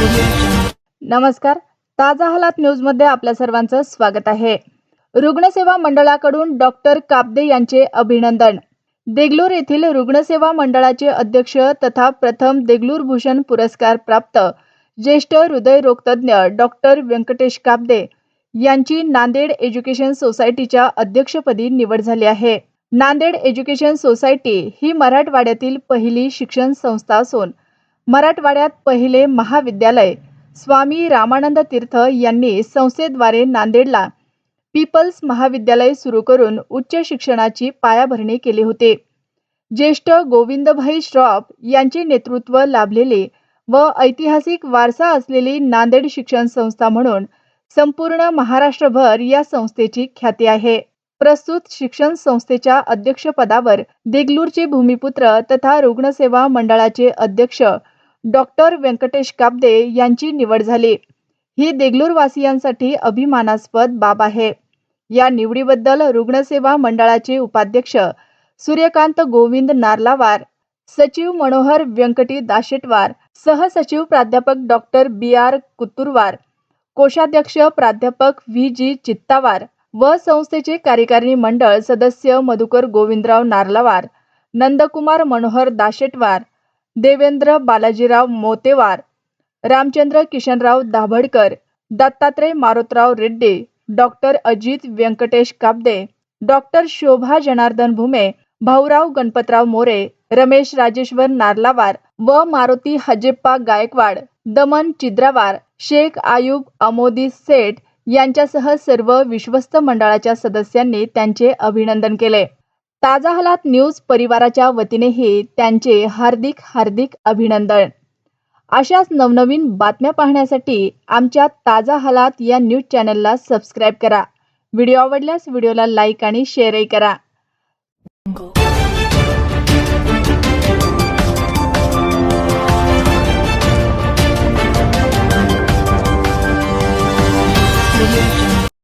नमस्कार. ताजा हालात न्यूजमध्ये आपल्या सर्वांचं स्वागत आहे. रुग्णसेवा मंडळाकडून डॉक्टर कापदे यांचे अभिनंदन. देगलूर येथील रुग्णसेवा मंडळाचे अध्यक्ष तथा प्रथम देगलूर भूषण पुरस्कार प्राप्त ज्येष्ठ हृदयरोगतज्ञ डॉक्टर व्यंकटेश कापदे यांची नांदेड एज्युकेशन सोसायटीच्या अध्यक्षपदी निवड झाली आहे. नांदेड एज्युकेशन सोसायटी ही मराठवाड्यातील पहिली शिक्षण संस्था असून मराठवाड्यात पहिले महाविद्यालय. स्वामी रामानंद तीर्थ यांनी संस्थेद्वारे नांदेडला पीपल्स महाविद्यालय सुरू करून उच्च शिक्षणाची पायाभरणी केली होती. ज्येष्ठ गोविंदभाई श्रॉफ यांचे नेतृत्व लाभलेले व ऐतिहासिक वारसा असलेली नांदेड शिक्षण संस्था म्हणून संपूर्ण महाराष्ट्रभर या संस्थेची ख्याती आहे. प्रस्तुत शिक्षण संस्थेच्या अध्यक्षपदावर देगलूरचे भूमिपुत्र तथा रुग्णसेवा मंडळाचे अध्यक्ष डॉक्टर व्यंकटेश काब्दे यांची निवड झाली. ही देगलूरवासियांसाठी अभिमानास्पद बाब आहे. या निवडीबद्दल रुग्णसेवा मंडळाचे उपाध्यक्ष सूर्यकांत गोविंद नारलावार सचिव मनोहर व्यंकटी दाशेटवार सहसचिव प्राध्यापक डॉक्टर बी आर कुतुरवार कोषाध्यक्ष प्राध्यापक व्ही जी चित्तावार व संस्थेचे कार्यकारिणी मंडळ सदस्य मधुकर गोविंदराव नारलावार नंदकुमार मनोहर दाशेटवार देवेंद्र बालाजीराव मोतेवार रामचंद्र किशनराव दाभडकर दत्तात्रय मारोतराव रेड्डी डॉक्टर अजित व्यंकटेश काबदे डॉक्टर शोभा जनार्दन भुमे भाऊराव गणपतराव मोरे रमेश राजेश्वर नार्लावार व मारुती हजेप्पा गायकवाड दमन चिद्रावार शेख आयुब अमोदी सेठ यांच्यासह सर्व विश्वस्त मंडळाच्या सदस्यांनी त्यांचे अभिनंदन केले. ताजा हालात न्यूज परिवाराच्या वतीनेही त्यांचे हार्दिक हार्दिक अभिनंदन. अशाच नवनवीन बातम्या पाहण्यासाठी आमच्या ताजा हालात या न्यूज चॅनलला सबस्क्राईब करा. व्हिडिओ आवडल्यास व्हिडिओला लाईक आणि शेअरही करा.